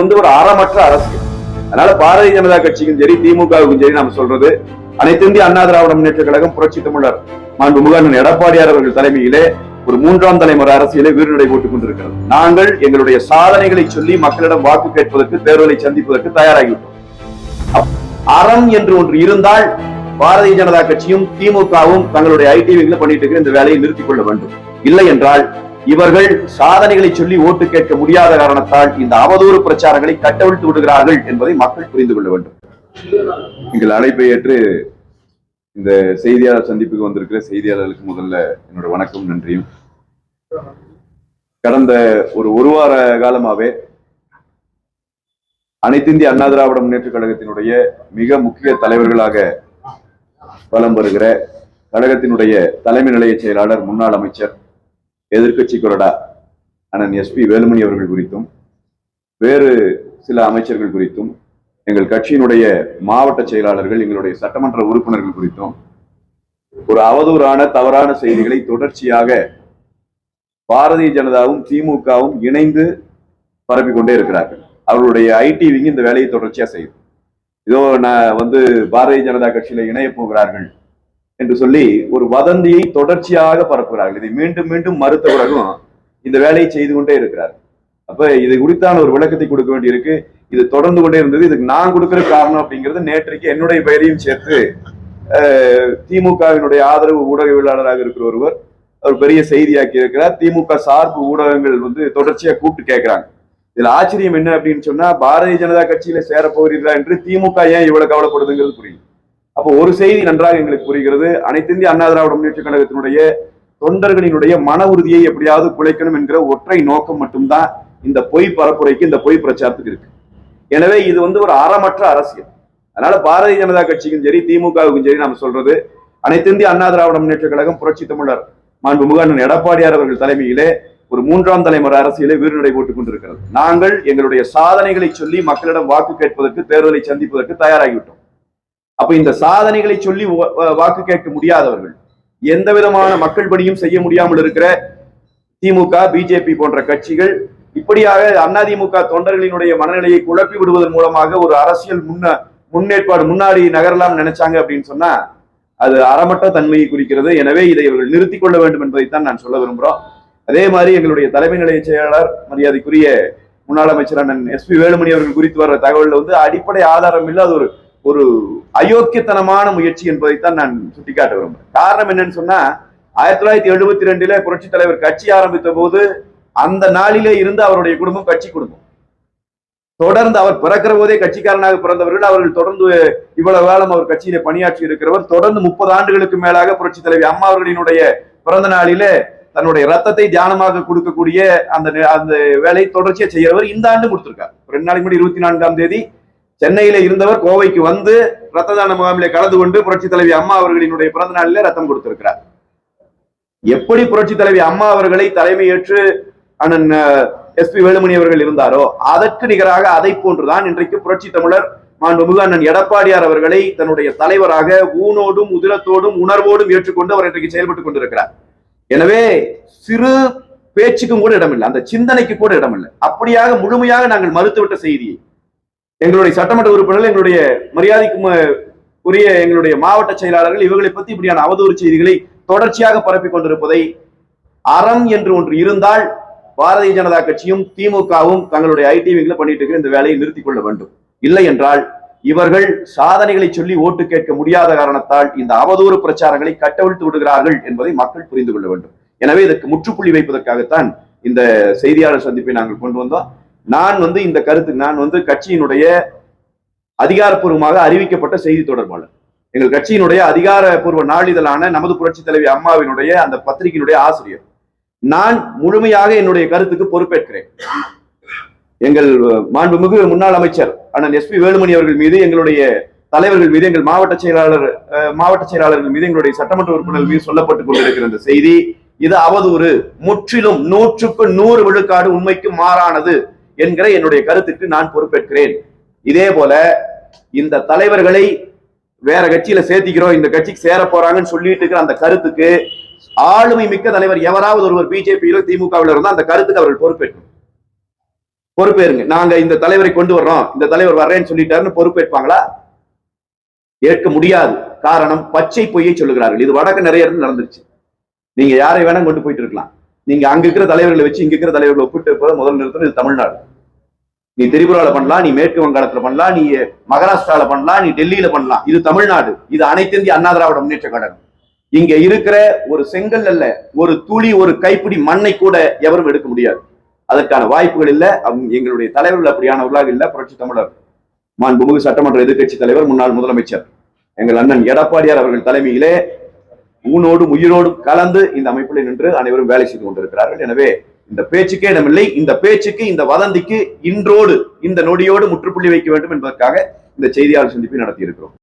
வந்து ஒரு அறமற்ற அரசியல் அதனால பாரதிய ஜனதா கட்சிக்கும் சரி திமுகவுக்கும் சரி நாம சொல்றது அனைத்து இந்திய அண்ணா திராவிட முன்னேற்ற கழகம் புரட்சி தமிழர் மாண்பு அண்ணன் எடப்பாடியார் அவர்கள் தலைமையிலே ஒரு மூன்றாம் தலைமுறை அரசியலை வீடுநடை போட்டுக் கொண்டிருக்கிறது. நாங்கள் எங்களுடைய சாதனைகளை சொல்லி மக்களிடம் வாக்கு கேட்பதற்கு தேர்தலை சந்திப்பதற்கு தயாராகிவிட்டோம். அறம் என்று ஒன்று இருந்தால் பாரதிய ஜனதா கட்சியும் திமுகவும் தங்களுடைய ஐடி பண்ணிட்டு இருக்கிற இந்த வேலையை நிறுத்திக் கொள்ள வேண்டும். இல்லை என்றால் இவர்கள் சாதனைகளை சொல்லி ஓட்டு கேட்க முடியாத காரணத்தால் இந்த அவதூறு பிரச்சாரங்களை கட்டவிழ்த்து விடுகிறார்கள் என்பதை மக்கள் புரிந்து கொள்ள வேண்டும். எங்கள் அழைப்பை ஏற்று இந்த செய்தியாளர் சந்திப்புக்கு வந்திருக்கிற செய்தியாளர்களுக்கு முதல்ல என்னோட வணக்கம் நன்றியும். கடந்த ஒரு ஒரு வார காலமாவே அனைத்து இந்திய அண்ணா திராவிட முன்னேற்ற கழகத்தினுடைய மிக முக்கிய தலைவர்களாக வலம் வருகிற கழகத்தினுடைய தலைமை நிலைய செயலாளர் முன்னாள் அமைச்சர் எதிர்க்கட்சி கொறடா அண்ணன் எஸ்பி வேலுமணி அவர்கள் குறித்தும் வேறு சில அமைச்சர்கள் குறித்தும் எங்கள் கட்சியினுடைய மாவட்ட செயலாளர்கள் எங்களுடைய சட்டமன்ற உறுப்பினர்கள் குறித்தும் ஒரு அவதூறான தவறான செய்திகளை தொடர்ச்சியாக பாரதிய ஜனதாவும் திமுகவும் இணைந்து பரப்பி கொண்டே இருக்கிறார்கள். அவர்களுடைய ஐடிவிங்க இந்த வேலையை தொடர்ச்சியா செய்யுது இதோ நான் வந்து பாரதிய ஜனதா கட்சியில இணைய போகிறார்கள். என்று சொல்லி ஒரு வதந்தியை தொடர்ச்சியாக பரப்புகிறார்கள். இதை மீண்டும் மீண்டும் மறுத்த பிறகும் இந்த வேலையை செய்து கொண்டே இருக்கிறார். அப்ப இது குறித்தான ஒரு விளக்கத்தை கொடுக்க வேண்டியிருக்கு. இது தொடர்ந்து கொண்டே இருந்தது. இதுக்கு நான் கொடுக்கிற காரணம் அப்படிங்கிறது நேற்றைக்கு என்னுடைய பெயரையும் சேர்த்து திமுகவினுடைய ஆதரவு ஊடகவியலாளராக இருக்கிற ஒருவர் ஒரு பெரிய செய்தியாக்கி இருக்கிறார். திமுக சார்பு ஊடகங்கள் வந்து தொடர்ச்சியா கூப்பிட்டு கேட்கிறாங்க. இதுல ஆச்சரியம் என்ன அப்படின்னு சொன்னா பாரதிய ஜனதா கட்சியில சேர போகிறீர்களா என்று திமுக ஏன் இவ்வளவு கவலைப்படுதுங்கிறது புரியும். அப்போ ஒரு செய்தி நன்றாக எங்களுக்கு புரிகிறது. அனைத்து இந்திய அண்ணா திராவிட முன்னேற்ற கழகத்தினுடைய தொண்டர்களினுடைய மன உறுதியை எப்படியாவது குலைக்கணும் என்கிற ஒற்றை நோக்கம் மட்டும்தான் இந்த பொய் பரப்புரைக்கு இந்த பொய் பிரச்சாரத்துக்கு இருக்கு. எனவே இது வந்து ஒரு அறமற்ற அரசியல். அதனால பாரதிய ஜனதா கட்சிக்கும் சரி திமுகவுக்கும் சரி நாம சொல்றது அனைத்து இந்திய அண்ணா திராவிட முன்னேற்ற கழகம் புரட்சி தமிழர் மாண்பு அண்ணன் எடப்பாடியார் அவர்கள் தலைமையிலே ஒரு மூன்றாம் தலைமுறை அரசியலை வீறுநடை போட்டுக் கொண்டிருக்கிறது. நாங்கள் எங்களுடைய சாதனைகளை சொல்லி மக்களிடம் வாக்கு கேட்பதற்கு தேர்தலை சந்திப்பதற்கு தயாராகிவிட்டோம். அப்ப இந்த சாதனைகளை சொல்லி வாக்கு கேட்க முடியாதவர்கள் எந்த விதமான மக்கள் பணியும் செய்ய முடியாமல் இருக்கிற திமுக பிஜேபி போன்ற கட்சிகள் இப்படியாக அதிமுக தொண்டர்களினுடைய மனநிலையை குழப்பி விடுவதன் மூலமாக ஒரு அரசியல் முன்ன முன்னேற்பாடு முன்னாடி நகரலாம் நினைச்சாங்க அப்படின்னு சொன்னா அது அறமட்ட தன்மையை குறிக்கிறது. எனவே இதை இவர்கள் நிறுத்திக் கொள்ள வேண்டும் என்பதைத்தான் நான் சொல்ல விரும்புகிறோம் அதே மாதிரி எங்களுடைய தலைமை நிலைய செயலாளர் மரியாதைக்குரிய முன்னாள் அமைச்சர் அண்ணன் எஸ் பி வேலுமணி அவர்கள் குறித்து வர்ற தகவலில் வந்து அடிப்படை ஆதாரம் இல்லாத ஒரு ஒரு அயோக்கியத்தனமான முயற்சி என்பதைத்தான் நான் சுட்டிக்காட்ட விரும்புகிறேன் காரணம் என்னன்னு சொன்னா ஆயிரத்தி தொள்ளாயிரத்தி எழுபத்தி ரெண்டுல புரட்சி தலைவர் கட்சி ஆரம்பித்த போது அந்த நாளிலே இருந்து அவருடைய குடும்பம் கட்சி குடும்பம். தொடர்ந்து அவர் பிறக்கிற போதே கட்சிக்காரனாக பிறந்தவர்கள் அவர்கள் தொடர்ந்து இவ்வளவு காலம் அவர் கட்சியில பணியாற்றி இருக்கிறவர். தொடர்ந்து முப்பது ஆண்டுகளுக்கு மேலாக புரட்சி தலைவி அம்மா அவர்களினுடைய பிறந்த நாளிலே தன்னுடைய ரத்தத்தை தியானமாக கொடுக்கக்கூடிய அந்த அந்த வேலையை தொடர்ச்சியா செய்யறவர் இந்த ஆண்டு கொடுத்திருக்கார். ரெண்டு நாளைக்கு முன்னாடி இருபத்தி நான்காம் தேதி சென்னையில இருந்தவர் கோவைக்கு வந்து ரத்த தான முகாமிலே கலந்து கொண்டு புரட்சி தலைவி அம்மா அவர்களினுடைய பிறந்த நாளிலே ரத்தம் கொடுத்திருக்கிறார். எப்படி புரட்சி தலைவி அம்மா அவர்களை தலைமை ஏற்று அண்ணன் எஸ் பி வேலுமணி அவர்கள் இருந்தாரோ அதற்கு நிகராக அதை போன்றுதான் இன்றைக்கு புரட்சி தமிழர் மாண்புமிகு அண்ணன் எடப்பாடியார் அவர்களை தன்னுடைய தலைவராக ஊனோடும் உதிரத்தோடும் உணர்வோடும் ஏற்றுக்கொண்டு அவர் இன்றைக்கு செயல்பட்டுக் கொண்டிருக்கிறார். எனவே சிறு பேச்சுக்கும் கூட இடமில்லை அந்த சிந்தனைக்கு கூட இடமில்லை. அப்படியாக முழுமையாக நாங்கள் மறுத்துவிட்ட செய்தியை எங்களுடைய சட்டமன்ற உறுப்பினர்கள் எங்களுடைய மரியாதைக்கும் உரிய எங்களுடைய மாவட்ட செயலாளர்கள் இவர்களை பத்தி இப்படியான அவதூறு செய்திகளை தொடர்ச்சியாக பரப்பிக் கொண்டிருப்பதை அறம் என்று ஒன்று இருந்தால் பாரதிய ஜனதா கட்சியும் திமுகவும் தங்களுடைய ஐடி பண்ணிட்டு இருக்கிற இந்த வேலையை நிறுத்திக் கொள்ள வேண்டும். இல்லை என்றால் இவர்கள் சாதனைகளை சொல்லி ஓட்டு கேட்க முடியாத காரணத்தால் இந்த அவதூறு பிரச்சாரங்களை கட்டவிழ்த்து விடுகிறார்கள் என்பதை மக்கள் புரிந்து கொள்ள வேண்டும். எனவே இதற்கு முற்றுப்புள்ளி வைப்பதற்காகத்தான் இந்த செய்தியாளர் சந்திப்பை நாங்கள் கொண்டு வந்தோம். நான் வந்து இந்த கருத்து நான் வந்து கட்சியினுடைய அதிகாரப்பூர்வமாக அறிவிக்கப்பட்ட செய்தி தொடர்பாளர். எங்கள் கட்சியினுடைய அதிகாரப்பூர்வ நாளிதழான நமது புரட்சி தலைவி அம்மாவினுடைய அந்த பத்திரிகையினுடைய ஆசிரியர். நான் முழுமையாக என்னுடைய கருத்துக்கு பொறுப்பேற்கிறேன். எங்கள் மாண்புமிகு முன்னாள் அமைச்சர் அண்ணன் எஸ் பி வேலுமணி அவர்கள் மீது எங்களுடைய தலைவர்கள் மீது எங்கள் மாவட்ட செயலாளர் மாவட்ட செயலாளர்கள் மீது எங்களுடைய சட்டமன்ற உறுப்பினர்கள் மீது சொல்லப்பட்டுக் கொண்டிருக்கிற இந்த செய்தி இது அவதூறு முற்றிலும் நூற்றுக்கு நூறு விழுக்காடு உண்மைக்கு மாறானது. என்கிற என்னுடைய கருத்துக்கு நான் பொறுப்பேற்கிறேன். இதே போல இந்த தலைவர்களை வேற கட்சியில சேர்த்திக்கிறோம் இந்த கட்சிக்கு சேர போறாங்கன்னு சொல்லிட்டு இருக்கிற அந்த கருத்துக்கு ஆளுமை மிக்க தலைவர் எவராவது ஒருவர் பிஜேபியிலோ திமுகவிலோ இருந்தா அந்த கருத்துக்கு அவர்கள் பொறுப்பேற்கும் பொறுப்பேறுங்க நாங்க இந்த தலைவரை கொண்டு வர்றோம் இந்த தலைவர் வர்றேன்னு சொல்லிட்டாருன்னு பொறுப்பேற்பாங்களா? ஏற்க முடியாது. காரணம் பச்சை பொய்யை சொல்லுகிறார்கள். இது வடக்கு நிறைய இடத்துல நடந்துருச்சு. நீங்க யாரை வேணா கொண்டு போயிட்டு இருக்கலாம். நீங்க அங்க இருக்கிற தலைவர்களை வச்சு இங்க இருக்கிற தலைவர்களை ஒப்பிட்டு இருப்பதை முதல் நிறுத்தம் இது தமிழ்நாடு. நீ திரிபுரால பண்ணலாம் நீ மேற்கு வங்காளத்துல பண்ணலாம் நீ மகாராஷ்டிரால பண்ணலாம் நீ டெல்லியில பண்ணலாம். இது தமிழ்நாடு. இது அனைத்து இந்திய அண்ணா திராவிட முன்னேற்ற கழகம். இங்க இருக்கிற ஒரு செங்கல் அல்ல ஒரு துளி ஒரு கைப்பிடி மண்ணை கூட எவரும் எடுக்க முடியாது. அதற்கான வாய்ப்புகள் இல்லை. அவங்க எங்களுடைய தலைவர்கள் அப்படியானவர்களாக இல்லை. புரட்சி தமிழர். மாண்புமிகு சட்டமன்ற எதிர்க்கட்சி தலைவர் முன்னாள் முதலமைச்சர். எங்கள் அண்ணன் எடப்பாடியார் அவர்கள் தலைமையிலே ஊனோடும் உயிரோடும் கலந்து இந்த அமைப்பில் நின்று அனைவரும் வேலை செய்து கொண்டிருக்கிறார்கள். எனவே இந்த பேச்சுக்கே இடமில்லை. இந்த பேச்சுக்கு இந்த வதந்திக்கு இன்றோடு இந்த நொடியோடு முற்றுப்புள்ளி வைக்க வேண்டும் என்பதற்காக இந்த செய்தியாளர் சந்திப்பை நடத்தியிருக்கிறோம்.